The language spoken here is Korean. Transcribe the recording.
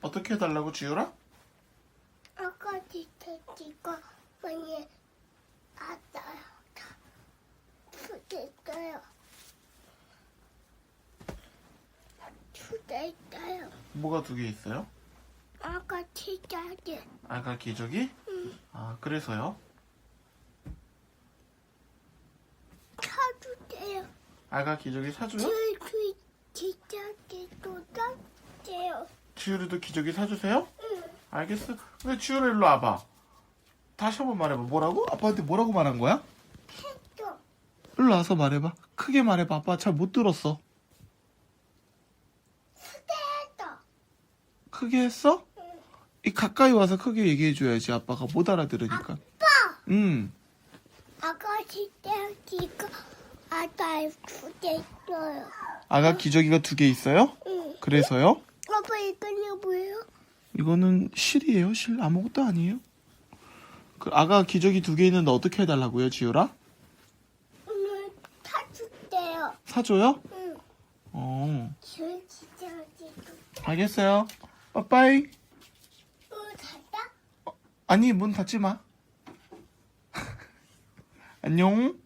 어떻게 해달라고 지율아? 아까 지쳐지고 많이 왔어요. 두대있어요. 두대있어요. 뭐가 두 개 있어요? 아까 치자지. 아가 기저귀? 아 그래서요? 사주세요. 아가 기저귀 사줘요? 저희 치자지 또 사주세요. 지율이도 기저귀 사주세요? 응. 알겠어. 근데 지율아 일로 와봐. 다시 한번 말해봐. 뭐라고? 아빠한테 뭐라고 말한 거야? 했어. 일로 와서 말해봐. 크게 말해봐. 아빠 잘 못 들었어. 수대했어. 크게 했어? 응. 이 가까이 와서 크게 얘기해줘야지. 아빠가 못 알아들으니까. 아빠. 응. 아까 치자지고 아까 두대있어요. 아가 기저귀가 두 개 있어요? 응. 그래서요? 이거는 뭐예요? 이거는 실이에요. 실 아무것도 아니에요. 그 아가 기저귀 두 개 있는데 어떻게 해달라고요, 지율아? 오늘 사줄게요. 사줘요? 응. 어. 줄 치자지도. 알겠어요. 빠빠이. 어, 잤다? 아니 문 닫지 마. 안녕.